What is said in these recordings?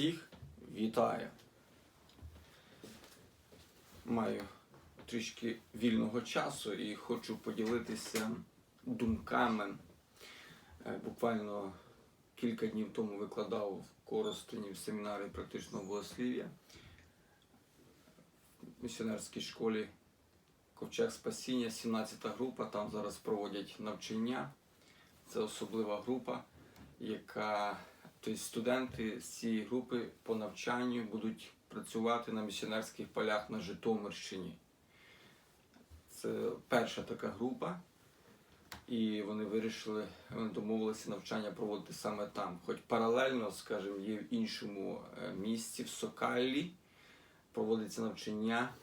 Всіх вітаю. Маю трішки вільного часу і хочу поділитися думками. Е, Буквально кілька днів тому викладав в Коростені в семінарі практичного богослів'я в місіонерській школі Ковчег Спасіння, 17 група. Там зараз проводять навчання. Це особлива група, яка тобто студенти з цієї групи по навчанню будуть працювати на місіонерських полях на Житомирщині. Це перша така група, і вони вирішили, вони домовилися навчання проводити саме там. Хоч паралельно, скажімо, є в іншому е, місці, в Сокаллі, проводиться навчання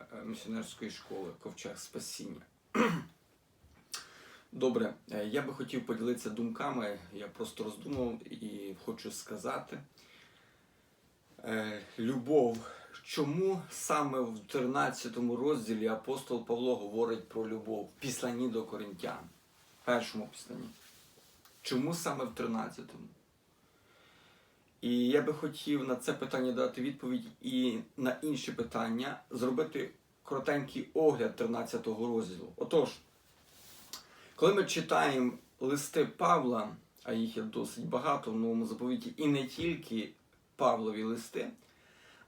е, місіонерської школи Ковчег Спасіння. Добре, е, я би хотів поділитися думками. Я просто роздумав і хочу сказати. Е, Любов. Чому саме в 13 розділі апостол Павло говорить про любов післанні до Коринтян? Першому післанні. Чому саме в 13-му? І я би хотів на це питання дати відповідь і на інші питання зробити коротенький огляд 13 розділу. Отож, коли ми читаємо листи Павла, а їх є досить багато в новому заповіті, і не тільки Павлові листи,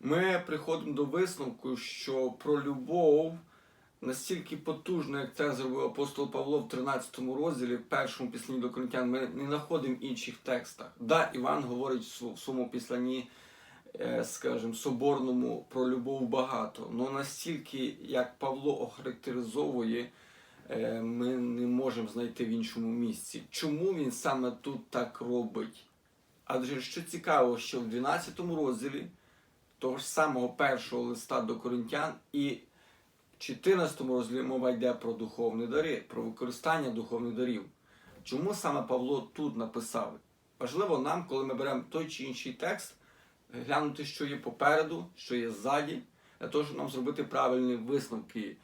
ми приходимо до висновку, що про любов настільки потужно, як це зробив апостол Павло в 13 розділі, в першому післанні до Коринтян, ми не знаходимо інших текстах. Да, Іван говорить в своєму післанні, е, скажімо, соборному про любов багато. але настільки, як Павло охарактеризовує, ми не можемо знайти в іншому місці. Чому він саме тут так робить? Адже що цікаво, що в 12 розділі того ж самого першого листа до коринтян і в 14 розділі мова йде про духовні дари, про використання духовних дарів. Чому саме Павло тут написав? Важливо нам, коли ми беремо той чи інший текст, глянути, що є попереду, що є ззаді, для того, щоб нам зробити правильні висновки,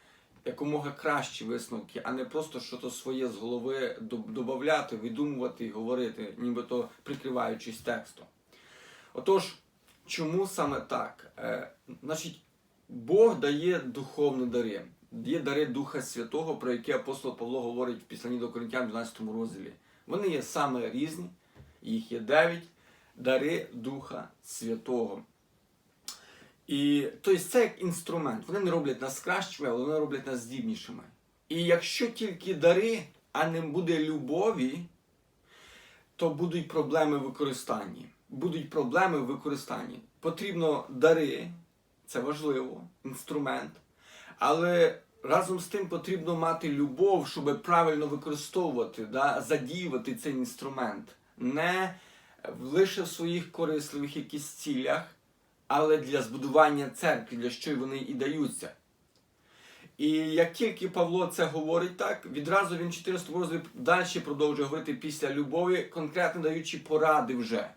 якомога кращі висновки, а не просто щось своє з голови додавати, видумувати і говорити, нібито прикриваючись текстом. Отож, чому саме так? Е, значить, Бог дає духовні дари. Є дари Духа Святого, про які апостол Павло говорить в Післанні до Коринтян 12 розділі. Вони є саме різні, їх є дев'ять дари Духа Святого. І тобто це як інструмент. Вони не роблять нас кращими, але вони роблять нас здібнішими. І якщо тільки дари, а не буде любові, то будуть проблеми в використанні. Будуть проблеми в використанні. Потрібно дари, це важливо, інструмент. Але разом з тим потрібно мати любов, щоб правильно використовувати, да, задіювати цей інструмент. Не лише в своїх корисливих якісь цілях, але для збудування церкви, для що вони і даються. І як тільки Павло це говорить так, відразу він 14 розділі далі продовжує говорити після любові, конкретно даючи поради вже.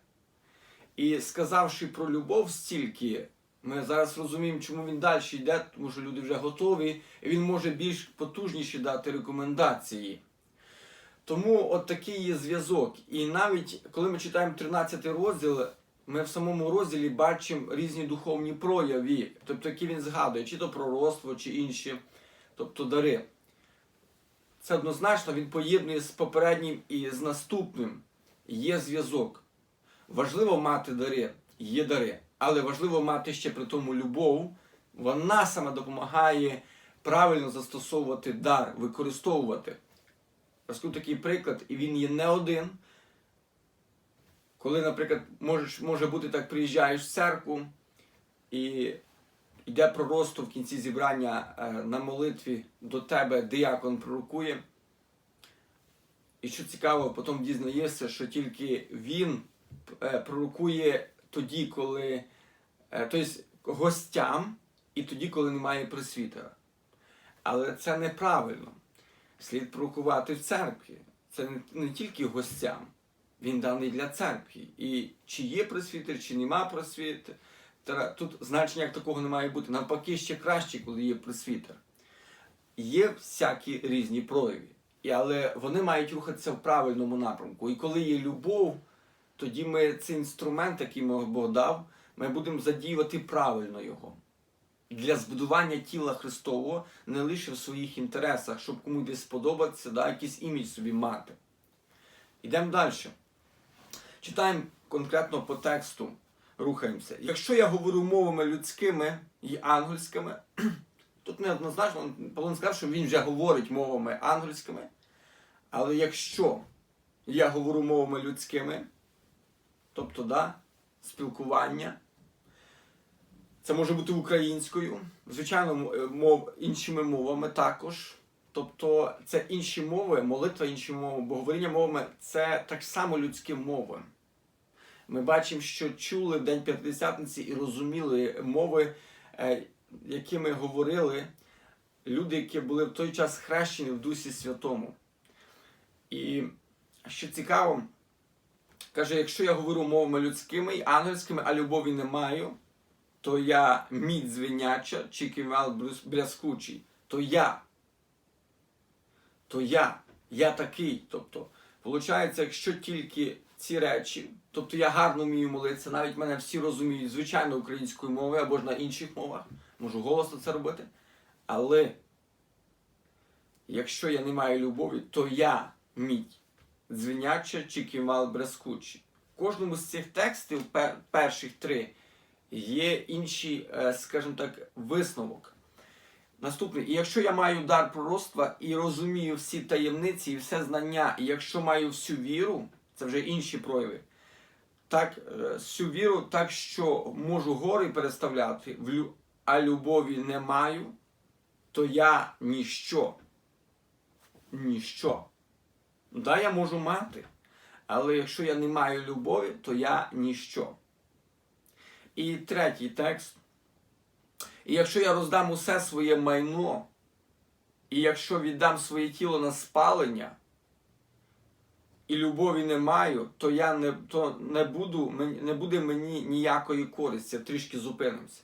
І сказавши про любов стільки, ми зараз розуміємо, чому він далі йде, тому що люди вже готові, і він може більш потужніші дати рекомендації. Тому от такий є зв'язок. І навіть коли ми читаємо 13 розділ, ми в самому розділі бачимо різні духовні прояви, тобто які він згадує, чи то пророцтво, чи інші, тобто дари. Це однозначно він поєднує з попереднім і з наступним. Є зв'язок. Важливо мати дари, є дари, але важливо мати ще при тому любов. Вона саме допомагає правильно застосовувати дар, використовувати. Розкажу такий приклад, і він є не один. Коли, наприклад, можеш, може бути так, приїжджаєш в церкву і йде пророцтво в кінці зібрання е, на молитві до тебе диякон пророкує. І що цікаво, потім дізнаєшся, що тільки він е, пророкує тоді, коли е, тобто гостям, і тоді, коли немає пресвітера. Але це неправильно. Слід пророкувати в церкві. Це не тільки гостям. Він даний для церкви. І чи є просвітер, чи нема просвітера, тут значення як такого не має бути. Навпаки, ще краще, коли є просвітер. Є всякі різні прояви, але вони мають рухатися в правильному напрямку. І коли є любов, тоді ми цей інструмент, який Бог дав, ми будемо задіювати правильно його. Для збудування тіла Христового не лише в своїх інтересах, щоб комусь сподобатися, да, якийсь імідж собі мати. Йдемо далі. Читаємо конкретно по тексту, рухаємося. Якщо я говорю мовами людськими і ангельськими, тут неоднозначно, Павло не сказав, що він вже говорить мовами ангельськими. Але якщо я говорю мовами людськими, тобто да, спілкування, це може бути українською, звичайно, е, мов, іншими мовами також. Тобто це інші мови, молитва інші мови, бо говоріння мовами це так само людські мови. Ми бачимо, що чули в День П'ятдесятниці і розуміли мови, е, якими говорили люди, які були в той час хрещені в Дусі Святому. І що цікаво, каже, якщо я говорю мовами людськими і ангельськими, а любові не маю, то я мідь звиняча чи брус- брязкучий, то я. То я, я такий. Тобто, виходить, якщо тільки ці речі, тобто я гарно вмію молитися, навіть мене всі розуміють, звичайно, українською мовою або ж на інших мовах, можу голосно це робити. Але якщо я не маю любові, то я мідь дзвіняча чи ківал брескучий. В кожному з цих текстів, перших три, є інший, е, скажімо так, висновок. Наступний, і якщо я маю дар пророцтва і розумію всі таємниці і все знання, і якщо маю всю віру, це вже інші прояви, так, е, всю віру, так що можу гори переставляти, а любові не маю, то я ніщо. Ніщо. Ну, Да, я можу мати, але якщо я не маю любові, то я ніщо. І третій текст. І якщо я роздам усе своє майно, і якщо віддам своє тіло на спалення, і любові не маю, то я не, то не, буду, не буде мені ніякої користі, трішки зупинимося.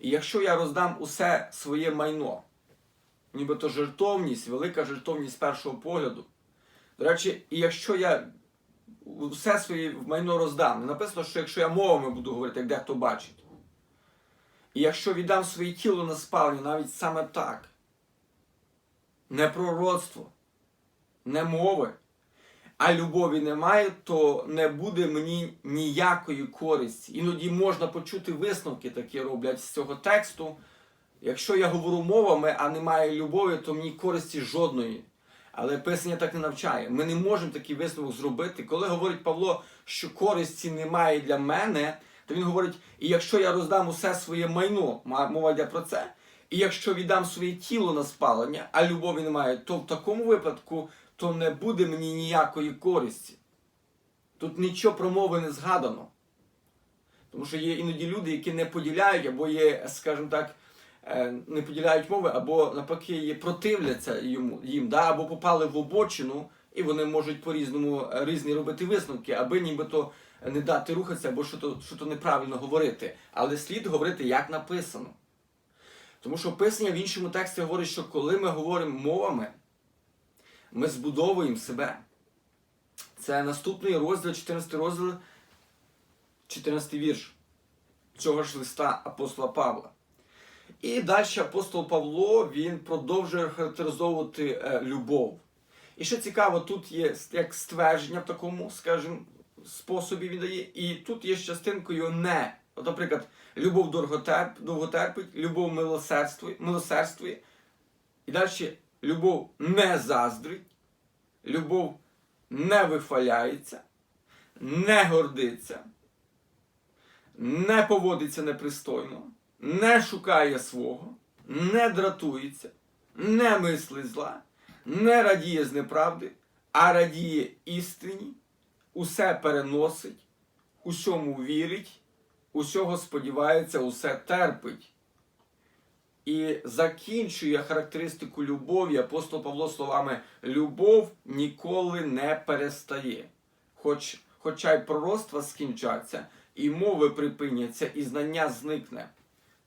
І якщо я роздам усе своє майно, нібито жертовність, велика жертовність першого погляду. До речі, і якщо я все своє майно роздам, написано, що якщо я мовами буду говорити, як дехто бачить. І якщо віддам своє тіло на спалення, навіть саме так, не пророцтво, не мови, а любові немає, то не буде мені ніякої користі. Іноді можна почути висновки, такі роблять з цього тексту. Якщо я говорю мовами, а немає любові, то мені користі жодної. Але Писання так не навчає. Ми не можемо такий висновок зробити. Коли говорить Павло, що користі немає для мене, то він говорить: і якщо я роздам усе своє майно, мова йде про це, і якщо віддам своє тіло на спалення, а любові немає, то в такому випадку то не буде мені ніякої користі. Тут нічого про мови не згадано. Тому що є іноді люди, які не поділяють, або є, скажімо так, е, не поділяють мови, або навпаки противляться йому, їм, да? або попали в обочину, і вони можуть по-різному е, різні робити висновки, аби нібито не дати рухатися, або що-то, що-то неправильно говорити. Але слід говорити, як написано. Тому що Писання в іншому тексті говорить, що коли ми говоримо мовами, ми збудовуємо себе. Це наступний розділ, 14 розділ, 14 вірш цього ж листа апостола Павла. І далі апостол Павло він продовжує характеризовувати е, любов. І що цікаво, тут є як ствердження в такому, скажімо, способі він дає, і тут є з частинкою не. От, наприклад, любов довготерп, довготерпить, любов милосердствує, милосердствує. І далі любов не заздрить, любов не вихваляється, не гордиться, не поводиться непристойно, не шукає свого, не дратується, не мислить зла, не радіє з неправди, а радіє істині, усе переносить, усьому вірить, усього сподівається, усе терпить. І закінчує характеристику любові апостол Павло словами: любов ніколи не перестає. Хоч, хоча й пророцтва скінчаться, і мови припиняться, і знання зникне.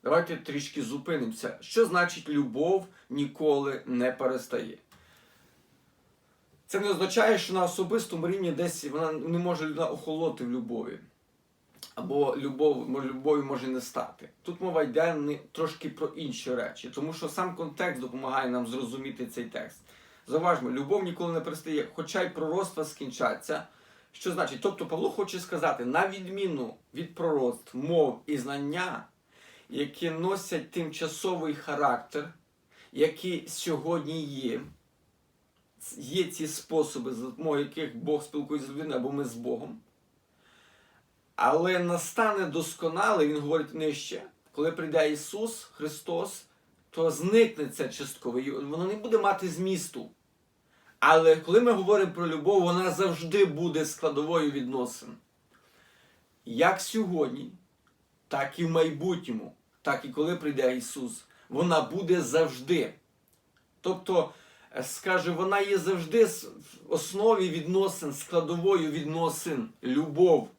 Давайте трішки зупинимося. Що значить любов ніколи не перестає? Це не означає, що на особистому рівні десь вона не може людина охолоти в любові. Або любов, любові може не стати. Тут мова йде не, трошки про інші речі, тому що сам контекст допомагає нам зрозуміти цей текст. Заважмо, любов ніколи не перестає, хоча й пророцтва скінчаться. Що значить? Тобто Павло хоче сказати, на відміну від пророцтв, мов і знання, які носять тимчасовий характер, які сьогодні є, є ці способи, за допомогою яких Бог спілкується з людиною або ми з Богом. Але настане досконале, він говорить нижче, коли прийде Ісус Христос, то зникне це частково. і Воно не буде мати змісту. Але коли ми говоримо про любов, вона завжди буде складовою відносин. Як сьогодні, так і в майбутньому, так і коли прийде Ісус, вона буде завжди. Тобто, скаже, вона є завжди в основі відносин, складовою відносин, любов.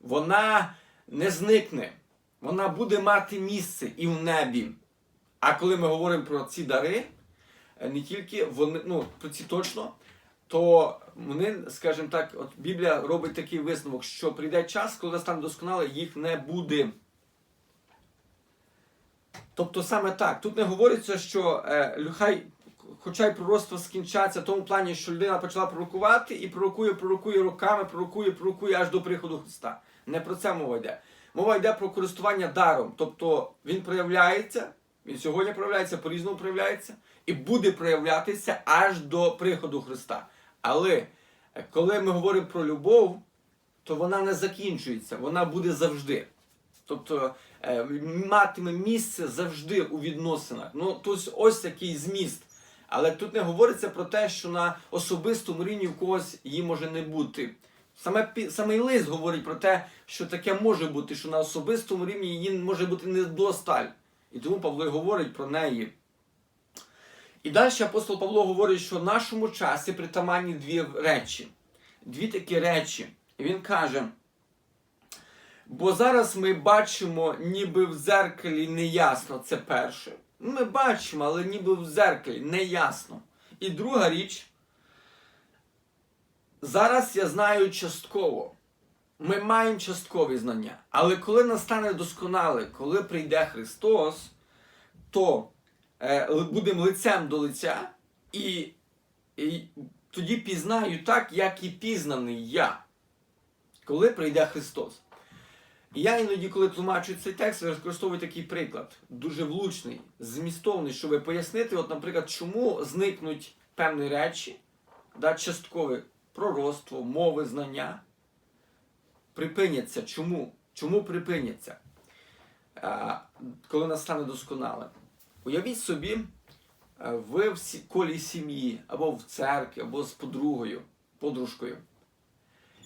Вона не зникне, вона буде мати місце і в небі. А коли ми говоримо про ці дари, е, не тільки вони, ну про ці точно, то вони, скажімо так, от Біблія робить такий висновок, що прийде час, коли стане досконале, їх не буде. Тобто саме так. Тут не говориться, що е, хай, хоча й пророцтво скінчаться в тому плані, що людина почала пророкувати і пророкує, пророкує роками, пророкує, пророкує аж до приходу Христа. Не про це мова йде. Мова йде про користування даром. Тобто він проявляється, він сьогодні проявляється, по-різному проявляється, і буде проявлятися аж до приходу Христа. Але е, коли ми говоримо про любов, то вона не закінчується, вона буде завжди. Тобто е, матиме місце завжди у відносинах. Ну, тут ось такий зміст. Але тут не говориться про те, що на особистому рівні в когось її може не бути. Саме самий лист говорить про те, що таке може бути, що на особистому рівні її може бути недосталь. І тому Павло говорить про неї. І далі апостол Павло говорить, що в нашому часі притаманні дві речі. Дві такі речі. І він каже. Бо зараз ми бачимо, ніби в зеркалі неясно, це перше. Ми бачимо, але ніби в зеркалі неясно. І друга річ, зараз я знаю частково. Ми маємо часткові знання. Але коли настане досконале, коли прийде Христос, то е, будемо лицем до лиця, і, і тоді пізнаю так, як і пізнаний я, коли прийде Христос. Я іноді, коли тлумачу цей текст, використовую такий приклад, дуже влучний, змістовний, щоб пояснити, от, наприклад, чому зникнуть певні речі, да, часткове пророцтво, мови, знання, припиняться. Чому? Чому припиняться? А, коли настане досконале. Уявіть собі, е, ви в колі сім'ї, або в церкві, або з подругою, подружкою.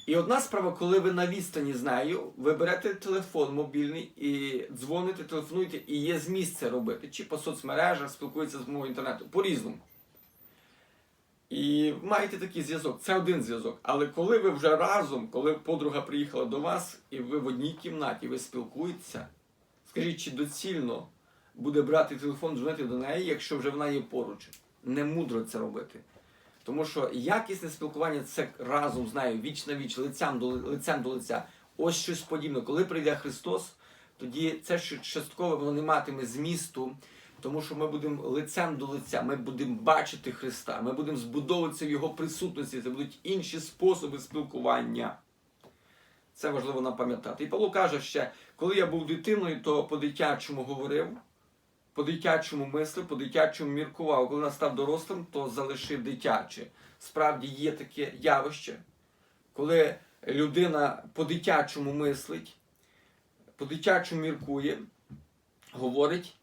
І одна справа, коли ви на відстані з нею, ви берете телефон мобільний і дзвоните, телефонуєте, і є зміст це робити. Чи по соцмережах, спілкуєтеся з мовою інтернету, по-різному. І маєте такий зв'язок. Це один зв'язок. Але коли ви вже разом, коли подруга приїхала до вас, і ви в одній кімнаті, ви спілкуєтеся, скажіть, чи доцільно буде брати телефон, дзвонити до неї, якщо вже вона є поруч? Не мудро це робити. Тому що якісне спілкування це разом з нею, віч на віч, лицем до, лицем до лиця. Ось щось подібне. Коли прийде Христос, тоді це що частково воно не матиме змісту, тому що ми будемо лицем до лиця, ми будемо бачити Христа, ми будемо збудовуватися в Його присутності. Це будуть інші способи спілкування. Це важливо напам'ятати. І Павло каже ще, коли я був дитиною, то по-дитячому говорив, по-дитячому мислив, по-дитячому міркував. Коли настав дорослим, то залишив дитяче. Справді є таке явище, коли людина по-дитячому мислить, по-дитячому міркує, говорить,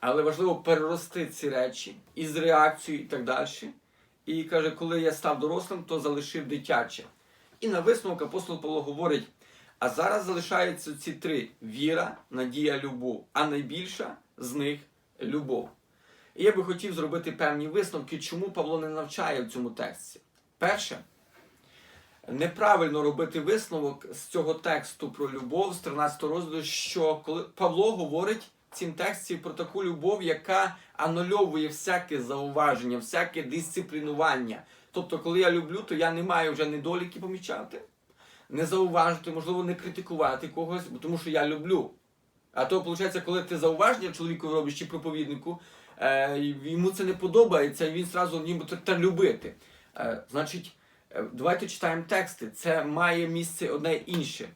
але важливо перерости ці речі із реакцією і так далі. І каже, коли я став дорослим, то залишив дитяче. І на висновок апостол Павло говорить: а зараз залишаються ці три: віра, надія, любов. А найбільша з них любов. І я би хотів зробити певні висновки, чому Павло не навчає в цьому тексті. Перше, неправильно робити висновок з цього тексту про любов з 13 розділу, що коли Павло говорить в цім тексті про таку любов, яка анульовує всяке зауваження, всяке дисциплінування. Тобто, коли я люблю, то я не маю вже недоліки помічати, не зауважити, можливо, не критикувати когось, тому що я люблю. А то, виходить, коли ти зауваження чоловіку робиш чи проповіднику, е, йому це не подобається, і він зразу ніби те любити. Е, значить, е, давайте читаємо тексти. Це має місце одне інше.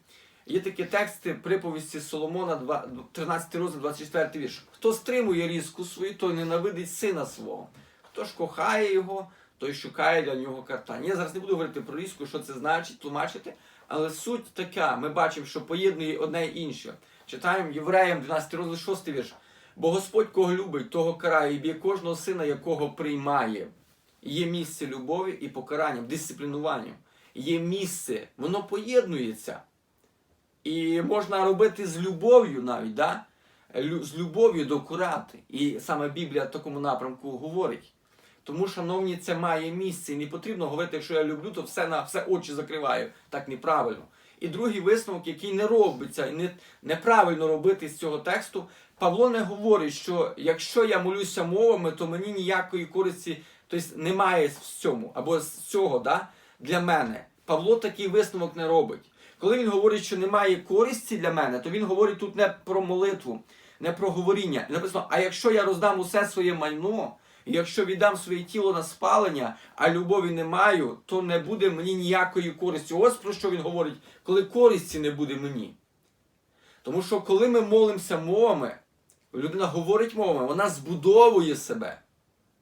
Є такі тексти приповісті Соломона, два- 13 розділ, 24 вірш. Хто стримує різку свою, той ненавидить сина свого. Хто ж кохає його, той шукає для нього картання. Я зараз не буду говорити про різку, що це значить, тлумачити, але суть така. Ми бачимо, що поєднує одне і інше. Читаємо Євреям 12 розділ 6 вірш. Бо Господь кого любить, того карає і б'є кожного сина, якого приймає. Є місце любові і покаранням, дисциплінуванням. Є місце, воно поєднується. І можна робити з любов'ю навіть, да? З любов'ю до курати. І саме Біблія в такому напрямку говорить. Тому, шановні, це має місце. І не потрібно говорити, якщо я люблю, то все на все очі закриваю. Так неправильно. І другий висновок, який не робиться, і не, неправильно робити з цього тексту, Павло не говорить, що якщо я молюся мовами, то мені ніякої користі тобто, немає в цьому, або з цього да, для мене. Павло такий висновок не робить. Коли він говорить, що немає користі для мене, то він говорить тут не про молитву, не про говоріння. І написано, а якщо я роздам усе своє майно, і якщо віддам своє тіло на спалення, а любові не маю, то не буде мені ніякої користі. Ось про що він говорить, коли користі не буде мені. Тому що коли ми молимося мовами, людина говорить мовами, вона збудовує себе.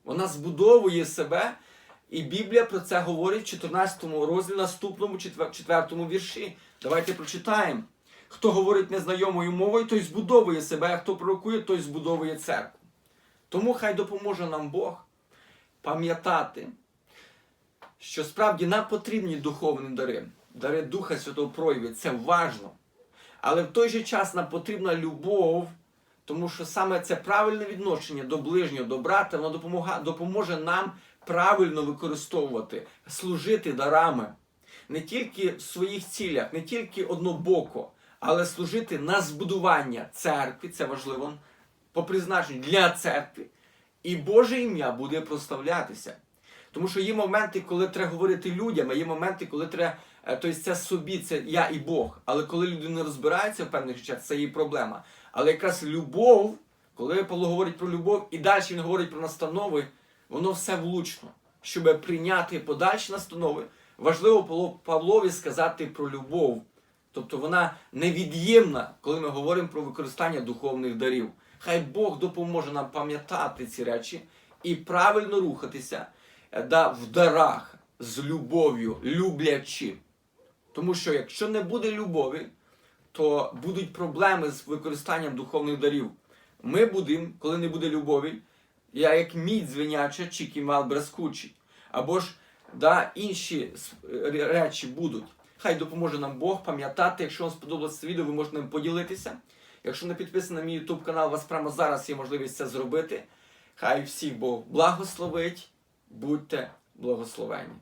Вона збудовує себе, і Біблія про це говорить в 14 розділі, наступному 4 вірші. Давайте прочитаємо. Хто говорить незнайомою мовою, той збудовує себе, а хто пророкує, той збудовує церкву. Тому хай допоможе нам Бог пам'ятати, що справді нам потрібні духовні дари, дари Духа Святого прояві, це важно. Але в той же час нам потрібна любов, тому що саме це правильне відношення до ближнього, до брата, воно допоможе нам правильно використовувати, служити дарами. Не тільки в своїх цілях, не тільки однобоко, але служити на збудування церкви, це важливо, по призначенню для церкви. І Боже ім'я буде прославлятися. Тому що є моменти, коли треба говорити людям, а є моменти, коли треба, тобто це собі, це я і Бог. Але коли людина розбирається в певних речах, це її проблема. Але якраз любов, коли Павло говорить про любов, і далі він говорить про настанови, воно все влучно. Щоб прийняти подальші настанови, важливо Павло- Павлові сказати про любов. Тобто вона невід'ємна, коли ми говоримо про використання духовних дарів. Хай Бог допоможе нам пам'ятати ці речі і правильно рухатися е, да, в дарах з любов'ю, люблячи. Тому що якщо не буде любові, то будуть проблеми з використанням духовних дарів. Ми будемо, коли не буде любові, я як мідь звиняча чи кімал брескучий. Або ж да, інші речі будуть. Хай допоможе нам Бог пам'ятати. Якщо вам сподобалося це відео, ви можете ним поділитися. Якщо не підписані на мій YouTube канал, у вас прямо зараз є можливість це зробити. Хай всіх Бог благословить. Будьте благословені.